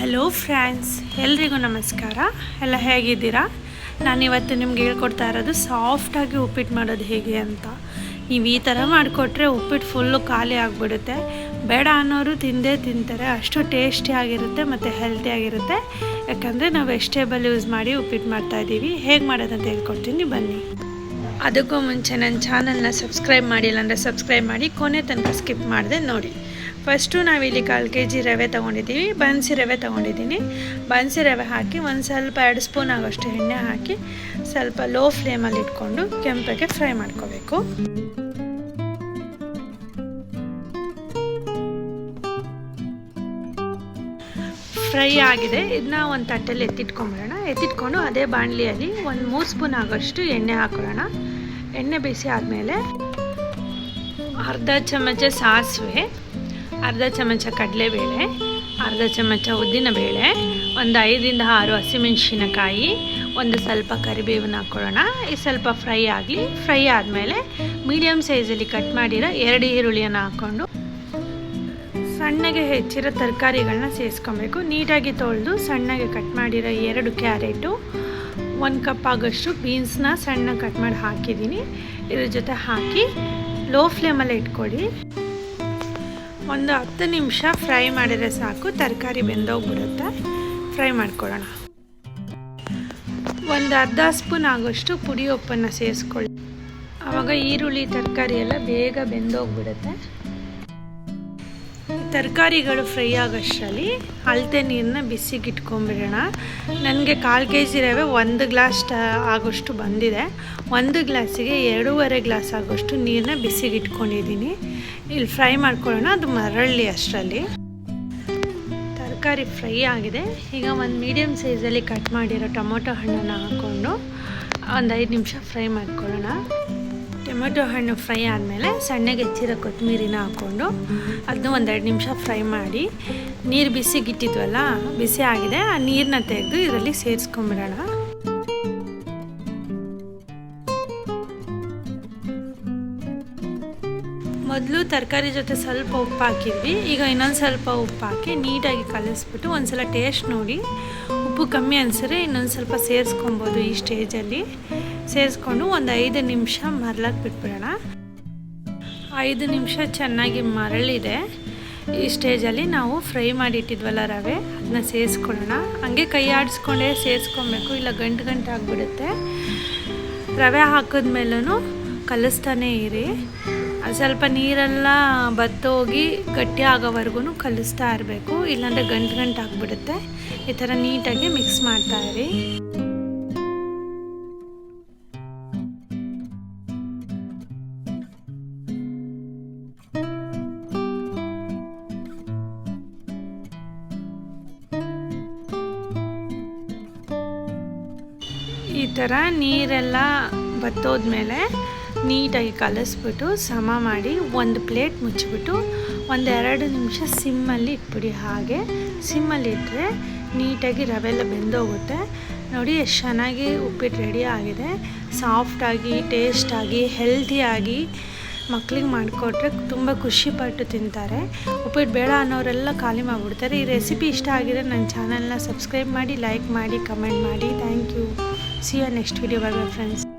Hello friends ಎಲ್ರಿಗೂ ನಮಸ್ಕಾರ. ಎಲ್ಲ ಹೇಗಿದ್ದೀರಾ? ನಾನಿವತ್ತು ನಿಮ್ಗೆ ಹೇಳ್ಕೊಡ್ತಾ ಇರೋದು ಸಾಫ್ಟಾಗಿ ಉಪ್ಪಿಟ್ಟು ಮಾಡೋದು ಹೇಗೆ ಅಂತ. ನೀವು ಈ ಥರ ಮಾಡಿಕೊಟ್ರೆ ಉಪ್ಪಿಟ್ಟು ಫುಲ್ಲು ಖಾಲಿ ಆಗಿಬಿಡುತ್ತೆ. ಬೇಡ ಅನ್ನೋರು ತಿಂದೇ ತಿಂತಾರೆ. ಅಷ್ಟು ಟೇಸ್ಟಿಯಾಗಿರುತ್ತೆ ಮತ್ತು ಹೆಲ್ತಿಯಾಗಿರುತ್ತೆ ಯಾಕಂದರೆ ನಾವು ವೆಜಿಟೇಬಲ್ ಯೂಸ್ ಮಾಡಿ ಉಪ್ಪಿಟ್ಟು ಮಾಡ್ತಾಯಿದ್ದೀವಿ ಹೇಗೆ ಮಾಡೋದಂತ ಹೇಳ್ಕೊಡ್ತೀನಿ. ಬನ್ನಿ. ಅದಕ್ಕೂ ಮುಂಚೆ ನನ್ನ ಚಾನಲ್ನ ಸಬ್ಸ್ಕ್ರೈಬ್ ಮಾಡಿಲ್ಲ ಅಂದರೆ ಸಬ್ಸ್ಕ್ರೈಬ್ ಮಾಡಿ. ಕೊನೆ ತನಕ ಸ್ಕಿಪ್ ಮಾಡಿದೆ ನೋಡಿ. ಫಸ್ಟು ನಾವಿಲ್ಲಿ ಕಾಲು ಕೆ ಜಿ ರವೆ ತೊಗೊಂಡಿದ್ದೀವಿ. ಬನ್ಸಿ ರವೆ ತೊಗೊಂಡಿದ್ದೀನಿ. ಬನ್ಸಿ ರವೆ ಹಾಕಿ ಒಂದು ಸ್ವಲ್ಪ ಎರಡು ಸ್ಪೂನ್ ಆಗೋಷ್ಟು ಎಣ್ಣೆ ಹಾಕಿ ಸ್ವಲ್ಪ ಲೋ ಫ್ಲೇಮಲ್ಲಿ ಇಟ್ಕೊಂಡು ಕೆಂಪಗೆ ಫ್ರೈ ಮಾಡ್ಕೋಬೇಕು. ಫ್ರೈ ಆಗಿದೆ. ಇದನ್ನ ಒಂದು ತಟ್ಟೆಲಿ ಎತ್ತಿಟ್ಕೊಂಬಿಡೋಣ ಎತ್ತಿಟ್ಕೊಂಡು ಅದೇ ಬಾಣಲಿಯಲ್ಲಿ ಒಂದು ಮೂರು ಸ್ಪೂನ್ ಆಗೋಷ್ಟು ಎಣ್ಣೆ ಹಾಕೊಳ್ಳೋಣ. ಎಣ್ಣೆ ಬಿಸಿ ಆದಮೇಲೆ ಅರ್ಧ ಚಮಚ ಸಾಸಿವೆ. ಅರ್ಧ ಚಮಚ ಕಡಲೆಬೇಳೆ, ಅರ್ಧ ಚಮಚ ಉದ್ದಿನ ಬೇಳೆ, ಒಂದು ಐದರಿಂದ ಆರು ಹಸಿಮೆಣಸಿನಕಾಯಿ, ಒಂದು ಸ್ವಲ್ಪ ಕರಿಬೇವನ್ನ ಹಾಕ್ಕೊಳ್ಳೋಣ ಈ ಸ್ವಲ್ಪ ಫ್ರೈ ಆಗಲಿ, ಫ್ರೈ ಆದಮೇಲೆ ಮೀಡಿಯಮ್ ಸೈಜಲ್ಲಿ ಕಟ್ ಮಾಡಿರೋ ಎರಡು ಈರುಳ್ಳಿಯನ್ನು ಹಾಕ್ಕೊಂಡು ಸಣ್ಣಗೆ ಹೆಚ್ಚಿರೋ ತರಕಾರಿಗಳನ್ನ ಸೇರಿಸ್ಕೊಬೇಕು ನೀಟಾಗಿ ತೊಳೆದು ಸಣ್ಣಗೆ ಕಟ್ ಮಾಡಿರೋ ಎರಡು ಕ್ಯಾರೆಟು, ಒಂದು ಕಪ್ ಆಗೋಷ್ಟು ಬೀನ್ಸ್ನ ಸಣ್ಣ ಕಟ್ ಮಾಡಿ ಹಾಕಿದ್ದೀನಿ. ಇದ್ರ ಜೊತೆ ಹಾಕಿ ಲೋ ಫ್ಲೇಮಲ್ಲಿ ಇಟ್ಕೊಳ್ಳಿ. ಒಂದು ಹತ್ತು ನಿಮಿಷ ಫ್ರೈ ಮಾಡಿದರೆ ಸಾಕು. ತರಕಾರಿ ಬೆಂದೋಗ್ಬಿಡುತ್ತೆ. ಫ್ರೈ ಮಾಡ್ಕೊಳ್ಳೋಣ. ಒಂದು ಅರ್ಧ ಸ್ಪೂನ್ ಆಗೋಷ್ಟು ಪುಡಿ ಉಪ್ಪನ್ನು ಸೇರಿಸ್ಕೊಳ್ಳಿ. ಆವಾಗ ಈರುಳ್ಳಿ, ತರಕಾರಿ ಎಲ್ಲ ಬೇಗ ಬೆಂದೋಗ್ಬಿಡುತ್ತೆ. ತರಕಾರಿಗಳು ಫ್ರೈ ಆಗೋಷ್ಟರಲ್ಲಿ ಅಳತೆ ನೀರನ್ನ ಬಿಸಿಗೆ ಇಟ್ಕೊಂಡ್ಬಿಡೋಣ ನನಗೆ ಕಾಲು ಕೆ ಜಿ ರವೆ ಒಂದು ಗ್ಲಾಸ್ ಆಗೋಷ್ಟು ಬಂದಿದೆ. ಒಂದು ಗ್ಲಾಸಿಗೆ ಎರಡೂವರೆ ಗ್ಲಾಸ್ ಆಗೋಷ್ಟು ನೀರನ್ನ ಬಿಸಿಗೆ ಇಟ್ಕೊಂಡಿದ್ದೀನಿ ಇಲ್ಲಿ ಫ್ರೈ ಮಾಡ್ಕೊಳ್ಳೋಣ. ಅದು ಮರಳಿ ಅಷ್ಟರಲ್ಲಿ. ತರಕಾರಿ ಫ್ರೈ ಆಗಿದೆ. ಈಗ ಒಂದು ಮೀಡಿಯಮ್ ಸೈಜಲ್ಲಿ ಕಟ್ ಮಾಡಿರೋ ಟೊಮೊಟೊ ಹಣ್ಣನ್ನು ಹಾಕ್ಕೊಂಡು ಒಂದು ಐದು ನಿಮಿಷ ಫ್ರೈ ಮಾಡ್ಕೊಳ್ಳೋಣ. ಟೊಮೊಟೊ ಹಣ್ಣು ಫ್ರೈ ಆದಮೇಲೆ ಸಣ್ಣಗೆ ಹೆಚ್ಚಿರೋ ಕೊತ್ತಂಬರಿನ ಹಾಕ್ಕೊಂಡು ಅದನ್ನ ಒಂದೆರಡು ನಿಮಿಷ ಫ್ರೈ ಮಾಡಿ. ನೀರು ಬಿಸಿಗಿಟ್ಟಿದ್ವಲ್ಲ ಬಿಸಿ ಆಗಿದೆ. ಆ ನೀರನ್ನ ತೆಗೆದು ಇದರಲ್ಲಿ ಸೇರಿಸ್ಕೊಂಬಿಡೋಣ. ಮೊದಲು ತರಕಾರಿ ಜೊತೆ ಸ್ವಲ್ಪ ಉಪ್ಪು ಹಾಕಿದ್ವಿ. ಈಗ ಇನ್ನೊಂದು ಸ್ವಲ್ಪ ಉಪ್ಪು ಹಾಕಿ ನೀಟಾಗಿ ಕಲಿಸ್ಬಿಟ್ಟು ಒಂದ್ಸಲ ಟೇಸ್ಟ್ ನೋಡಿ. ಉಪ್ಪು ಕಮ್ಮಿ ಅನಿಸಿದ್ರೆ ಇನ್ನೊಂದು ಸ್ವಲ್ಪ ಸೇರಿಸ್ಕೊಬೋದು ಈ ಸ್ಟೇಜಲ್ಲಿ ಸೇರಿಸ್ಕೊಂಡು ಒಂದು ಐದು ನಿಮಿಷ ಮರಳಕ್ಕೆ ಬಿಟ್ಬಿಡೋಣ. ಐದು ನಿಮಿಷ ಚೆನ್ನಾಗಿ ಮರಳಿದೆ. ಈ ಸ್ಟೇಜಲ್ಲಿ ನಾವು ಫ್ರೈ ಮಾಡಿ ಇಟ್ಟಿದ್ವಲ್ಲ ರವೆ ಅದನ್ನ ಸೇರಿಸ್ಕೊಳ್ಳೋಣ. ಹಂಗೆ ಕೈ ಆಡಿಸ್ಕೊಂಡೇ ಸೇರಿಸ್ಕೊಬೇಕು, ಇಲ್ಲ ಗಂಟು ಗಂಟು ಆಗಿಬಿಡುತ್ತೆ. ರವೆ ಹಾಕಿದ್ಮೇಲೂ ಕಲಿಸ್ತಾನೇ ಇರಿ. ಸ್ವಲ್ಪ ನೀರೆಲ್ಲ ಬತ್ತೋಗಿ ಗಟ್ಟಿ ಆಗೋವರೆಗೂ ಕಲಿಸ್ತಾ ಇರಬೇಕು. ಇಲ್ಲಾಂದರೆ ಗಂಟು ಗಂಟು ಆಗಿಬಿಡುತ್ತೆ. ಈ ಥರ ನೀಟಾಗಿ ಮಿಕ್ಸ್ ಮಾಡ್ತಾ ಇರಿ. ಈ ಥರ ನೀರೆಲ್ಲ ಬತ್ತೋದ್ಮೇಲೆ ನೀಟಾಗಿ ಕಲಿಸ್ಬಿಟ್ಟು ಸಮ ಮಾಡಿ ಒಂದು ಪ್ಲೇಟ್ ಮುಚ್ಚಿಬಿಟ್ಟು ಒಂದೆರಡು ನಿಮಿಷ ಸಿಮ್ಮಲ್ಲಿ ಇಟ್ಬಿಡಿ. ಹಾಗೆ ಸಿಮ್ಮಲ್ಲಿ ಇಟ್ಟರೆ ನೀಟಾಗಿ ರವೆಲ್ಲ ಬೆಂದೋಗುತ್ತೆ. ನೋಡಿ, ಎಷ್ಟು ಚೆನ್ನಾಗಿ ಉಪ್ಪಿಟ್ಟು ರೆಡಿ ಆಗಿದೆ. ಸಾಫ್ಟಾಗಿ, ಟೇಸ್ಟಾಗಿ, ಹೆಲ್ತಿಯಾಗಿ ಮಕ್ಳಿಗೆ ಮಾಡಿಕೊಟ್ರೆ ತುಂಬ ಖುಷಿಪಟ್ಟು ತಿಂತಾರೆ. ಉಪ್ಪಿಟ್ಟು ಬೇಡ ಅನ್ನೋರೆಲ್ಲ ಖಾಲಿ ಮಾಡಿಬಿಡ್ತಾರೆ. ಈ ರೆಸಿಪಿ ಇಷ್ಟ ಆಗಿದ್ರೆ ನನ್ನ ಚಾನಲ್ನ ಸಬ್ಸ್ಕ್ರೈಬ್ ಮಾಡಿ, ಲೈಕ್ ಮಾಡಿ, ಕಮೆಂಟ್ ಮಾಡಿ. Thank you. See you next video bye friends